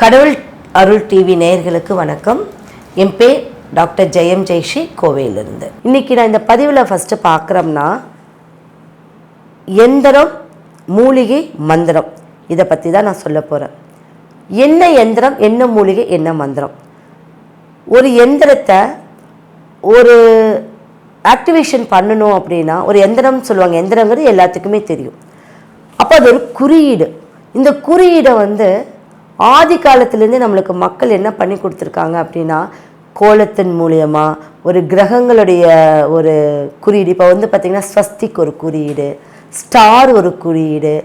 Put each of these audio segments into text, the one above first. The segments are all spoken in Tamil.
கடவுள் அருள் டிவி நேயர்களுக்கு வணக்கம். என் பேர் டாக்டர் ஜெயம் ஜெய்ஷி கோவையிலிருந்து. இன்னைக்கு நான் இந்த பதிவில் ஃபஸ்ட்டு பார்க்குறோம்னா எந்திரம் மூலிகை மந்திரம். இதை பற்றி தான் நான் சொல்ல போகிறேன் என்ன எந்திரம் என்ன மூலிகை என்ன மந்திரம்? ஒரு எந்திரத்தை ஒரு ஆக்டிவேஷன் பண்ணணும் அப்படின்னா ஒரு எந்திரம் சொல்லுவாங்க. எந்திரங்கிறது எல்லாத்துக்குமே தெரியும். அப்போ அது ஒரு குறியீடு. இந்த குறியீடை வந்து ஆதி காலத்துலேருந்து நம்மளுக்கு மக்கள் என்ன பண்ணி கொடுத்துருக்காங்க அப்படின்னா கோலத்தின் மூலியமாக ஒரு கிரகங்களுடைய ஒரு குறியீடு. இப்போ வந்து பார்த்திங்கன்னா ஸ்வஸ்திக் ஒரு குறியீடு ஸ்டார் ஒரு குறியீடு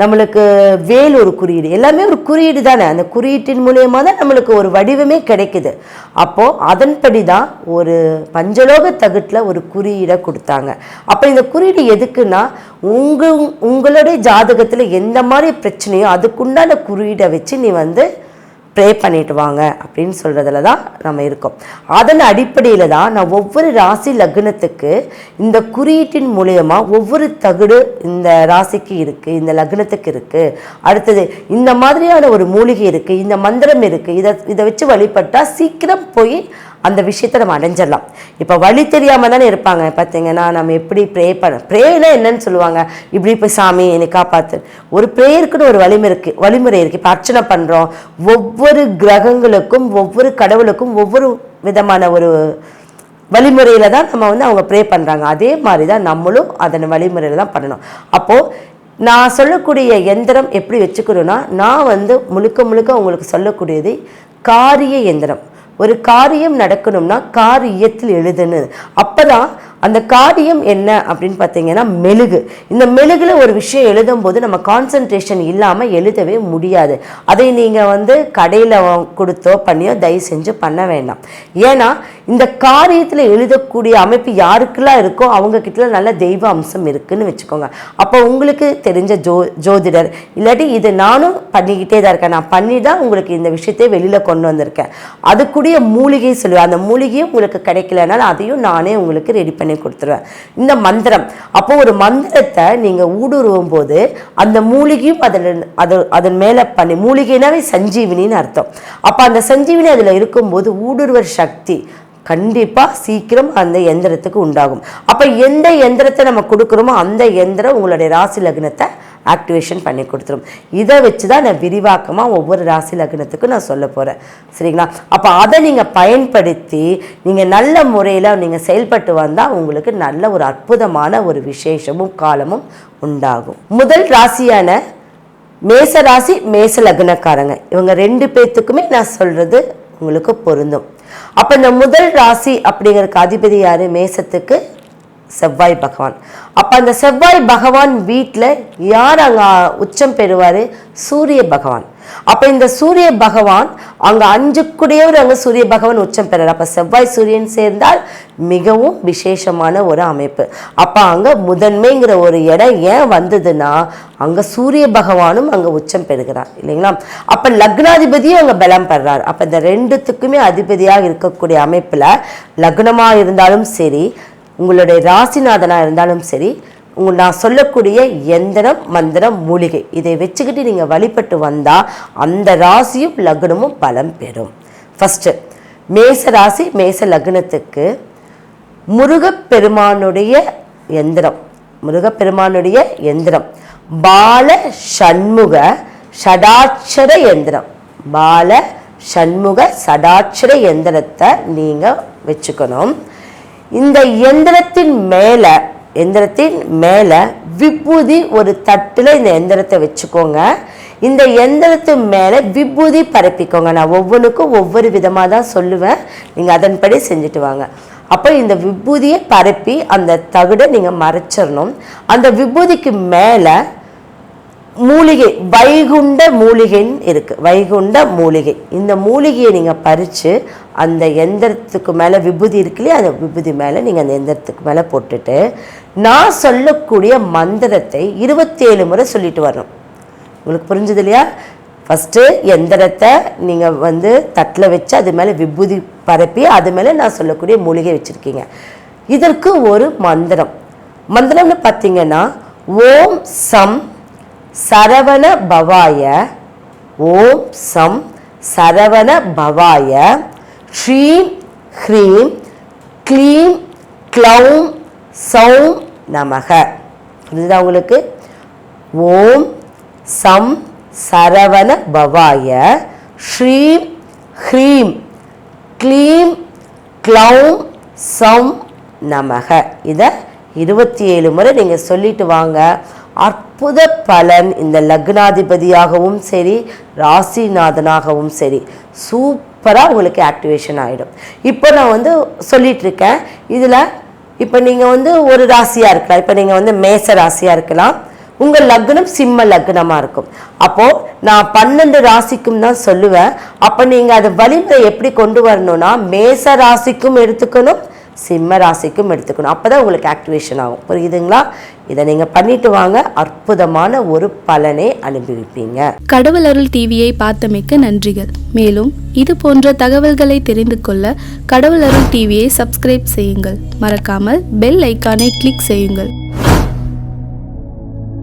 நம்மளுக்கு வேல் ஒரு குறியீடு. எல்லாமே ஒரு குறியீடு தானே. அந்த குறியீட்டின் மூலியமாக தான் நம்மளுக்கு ஒரு வடிவமே கிடைக்குது. அப்போது அதன்படி தான் ஒரு பஞ்சலோக தகுட்டில் ஒரு குறியீடை கொடுத்தாங்க. அப்போ இந்த குறியீடு எதுக்குன்னா உங்கள் உங்களுடைய ஜாதகத்தில் எந்த மாதிரி பிரச்சனையோ அதுக்குண்டான குறியீடை வச்சு நீ வந்து ப்ரே பண்ணிட்டு வாங்க அப்படின்னு சொல்கிறதுல தான் நம்ம இருக்கோம். அதன் அடிப்படையில் தான் நான் ஒவ்வொரு ராசி லக்னத்துக்கு இந்த குறியீட்டின் மூலயமா ஒவ்வொரு தகுடு இந்த ராசிக்கு இருக்குது இந்த லக்னத்துக்கு இருக்குது அடுத்தது இந்த மாதிரியான ஒரு மூலிகை இருக்குது இந்த மந்திரம் இருக்குது இதை இதை வச்சு வழிபட்டால் சீக்கிரம் போய் அந்த விஷயத்தை நம்ம அடைஞ்சிடலாம். இப்போ வழி தெரியாமல் தானே இருப்பாங்க. பார்த்தீங்கன்னா நம்ம எப்படி ப்ரே பண்ண ப்ரேனா என்னன்னு சொல்லுவாங்க. இப்படி இப்போ சாமி என்னை காப்பாற்று ஒரு ப்ரேயருக்குன்னு ஒரு வழிமுறை இருக்குது வழிமுறை இருக்குது இப்போ அர்ச்சனை பண்ணுறோம் ஒவ்வொரு கிரகங்களுக்கும் ஒவ்வொரு கடவுளுக்கும் ஒவ்வொரு விதமான ஒரு வழிமுறையில் தான் நம்ம வந்து அவங்க ப்ரே பண்ணுறாங்க அதே மாதிரி தான் நம்மளும் அதன் வழிமுறையில் தான் பண்ணணும். அப்போது நான் சொல்லக்கூடிய எந்திரம் எப்படி வச்சுக்கணும்னா நான் வந்து முழுக்க முழுக்க உங்களுக்கு சொல்லக்கூடியது காரிய எந்திரம். ஒரு காரியம் நடக்கணும்னா காரியத்தில் எழுதுன்னு. அப்பதான் அந்த காரியம் என்ன அப்படின்னு பார்த்தீங்கன்னா மெழுகு. இந்த மெழுகில் ஒரு விஷயம் எழுதும் போது நம்ம கான்சன்ட்ரேஷன் இல்லாமல் எழுதவே முடியாது. அதை நீங்கள் வந்து கடையில் கொடுத்தோ பண்ணியோ தயவு செஞ்சு பண்ண வேண்டாம். ஏன்னா இந்த காரியத்தில் எழுதக்கூடிய அமைப்பு யாருக்கெல்லாம் இருக்கோ அவங்கக்கிட்ட நல்ல தெய்வ அம்சம் இருக்குன்னு வச்சுக்கோங்க. அப்போ உங்களுக்கு தெரிஞ்ச ஜோ ஜோதிடர் இல்லாட்டி இது நானும் பண்ணிக்கிட்டே தான் இருக்கேன். நான் பண்ணி தான் உங்களுக்கு இந்த விஷயத்தை வெளியில் கொண்டு வந்திருக்கேன். அதுக்குடைய மூலிகை சொல்லுவேன். அந்த மூலிகையும் உங்களுக்கு கிடைக்கலனால அதையும் நானே உங்களுக்கு ரெடி பண்ணி கொடுத்துருவேன். இந்த மந்திரம். அப்போ ஒரு மந்திரத்தை நீங்கள் ஊடுருவும் போது அந்த மூலிகையும் அதில் அது அதன் மேலே பண்ணி மூலிகைனாவே சஞ்சீவினின்னு அர்த்தம். அப்போ அந்த சஞ்சீவினி அதில் இருக்கும்போது ஊடுருவர் சக்தி கண்டிப்பாக சீக்கிரம் அந்த எந்திரத்துக்கு உண்டாகும். அப்போ எந்த எந்திரத்தை நம்ம கொடுக்குறோமோ அந்த எந்திரம் உங்களுடைய ராசி லக்னத்தை ஆக்டிவேஷன் பண்ணி கொடுத்துரும். இதை வச்சு தான் நான் விரிவாக்கமாக ஒவ்வொரு ராசி லக்னத்துக்கும் நான் சொல்ல போகிறேன் சரிங்களா? அப்போ அதை நீங்கள் பயன்படுத்தி நீங்கள் நல்ல முறையில் நீங்கள் செயல்பட்டு வந்தால் உங்களுக்கு நல்ல ஒரு அற்புதமான ஒரு விசேஷமும் காலமும் உண்டாகும். முதல் ராசியான மேச ராசி மேச லக்னக்காரங்க. இவங்க ரெண்டு பேர்த்துக்குமே நான் சொல்கிறது உங்களுக்கு பொருந்தும். அப்போ இந்த முதல் ராசி அப்படிங்கிறதுக்கு அதிபதி யார்? மேசத்துக்கு செவ்வாய் பகவான். அப்போ அந்த செவ்வாய் பகவான் வீட்டில் யார் அங்கே உச்சம் பெறுவார்? சூரிய பகவான். அப்போ இந்த சூரிய பகவான் அங்கே அஞ்சுக்குடையவர் அங்கே சூரிய பகவான் உச்சம் பெறார். அப்போ செவ்வாய் சூரியன் சேர்ந்தால் மிகவும் விசேஷமான ஒரு அமைப்பு. அப்போ அங்கே முதன்மைங்கிற ஒரு இடம் ஏன் வந்ததுன்னா அங்கே சூரிய பகவானும் அங்கே உச்சம் பெறுகிறார் இல்லைங்களா? அப்போ லக்னாதிபதியும் அங்கே பலம் பெறார். அப்போ இந்த ரெண்டுத்துக்குமே அதிபதியாக இருக்கக்கூடிய அமைப்பில் லக்னமாக இருந்தாலும் சரி உங்களுடைய ராசிநாதனாக இருந்தாலும் சரி உங்கள் நான் சொல்லக்கூடிய எந்திரம் மந்திரம் மூலிகை இதை வச்சுக்கிட்டு நீங்கள் வழிபட்டு வந்தால் அந்த ராசியும் லக்னமும் பலம் பெறும். ஃபஸ்ட்டு மேச ராசி மேச லக்னத்துக்கு முருகப்பெருமானுடைய எந்திரம் முருகப்பெருமானுடைய எந்திரம். பால சண்முக ஷடாட்சர எந்திரம். பால சண்முக சடாட்சர எந்திரத்தை நீங்கள் வச்சுக்கணும். இந்த எந்திரத்தின் மேலே எந்திரத்தின் மேலே விபூதி ஒரு தட்டில் இந்த எந்திரத்தை வச்சுக்கோங்க. இந்த எந்திரத்து மேலே விபூதி பரப்பிக்கோங்க. நான் ஒவ்வொன்றுக்கும் ஒவ்வொரு விதமாக தான் சொல்லுவேன். நீங்கள் அதன்படி செஞ்சுட்டு வாங்க. அப்போ இந்த விபூதியை பரப்பி அந்த தகுடை நீங்கள் மறைச்சிடணும். அந்த விபூதிக்கு மேலே மூலிகை வைகுண்ட மூலிகைன்னு இருக்குது வைகுண்ட மூலிகை. இந்த மூலிகையை நீங்கள் பறித்து அந்த எந்திரத்துக்கு மேலே விபூதி இருக்கு இல்லையா அந்த விபூதி மேலே நீங்கள் அந்த எந்திரத்துக்கு மேலே போட்டுட்டு நான் சொல்லக்கூடிய மந்திரத்தை இருபத்தேழு முறை சொல்லிட்டு வரணும். உங்களுக்கு புரிஞ்சது இல்லையா? ஃபஸ்ட்டு எந்திரத்தை நீங்கள் வந்து தட்டில் வச்சு அது மேலே விபூதி பரப்பி அது மேலே நான் சொல்லக்கூடிய மூலிகை வச்சுருக்கீங்க. இதற்கு ஒரு மந்திரம். மந்திரம்னு பார்த்தீங்கன்னா ஓம் சம் சரவண பவாய ஓம் சம் சரவண பவாய ஸ்ரீம் ஹ்ரீம் க்ளீம் க்ளௌம் சௌம் நமக. புரியுதா உங்களுக்கு? ஓம் சம் சரவண பவாய ஸ்ரீம் ஹ்ரீம் க்ளீம் க்ளௌம் சம் நமக. இதை இருபத்தி ஏழு முறை நீங்கள் சொல்லிட்டு வாங்க. அற்புத பலன் இந்த லக்னாதிபதியாகவும் சரி ராசிநாதனாகவும் சரி. சூப்பராக உங்களுக்கு ஆக்டிவேஷன் ஆகிடும் இப்போ நான் வந்து சொல்லிகிட்ருக்கேன் இதில் இப்போ நீங்கள் வந்து ஒரு ராசியாக இருக்கலாம். இப்போ நீங்கள் வந்து மேச ராசியாக இருக்கலாம். உங்கள் லக்னம் சிம்ம லக்னமாக இருக்கும். அப்போது நான் பன்னெண்டு ராசிக்கும் தான் சொல்லுவேன். அப்போ நீங்கள் அது வலிமை எப்படி கொண்டு வரணும்னா மேச ராசிக்கும் எடுத்துக்கணும் சிம்ம ராசிக்கும் எடுத்துக்கணும். அப்போ தான் உங்களுக்கு ஆக்டிவேஷன் ஆகும். புரியுதுங்களா? இதை நீங்கள் பண்ணிட்டு வாங்க. அற்புதமான ஒரு பலனை அனுபவிப்பீங்க. கடவுள் அருள் டிவியை பார்த்தமைக்க நன்றிகள். மேலும் இது போன்ற தகவல்களை தெரிந்து கொள்ள கடவுள் அருள் டிவியை சப்ஸ்கிரைப் செய்யுங்கள். மறக்காமல் பெல் ஐக்கானை கிளிக் செய்யுங்கள்.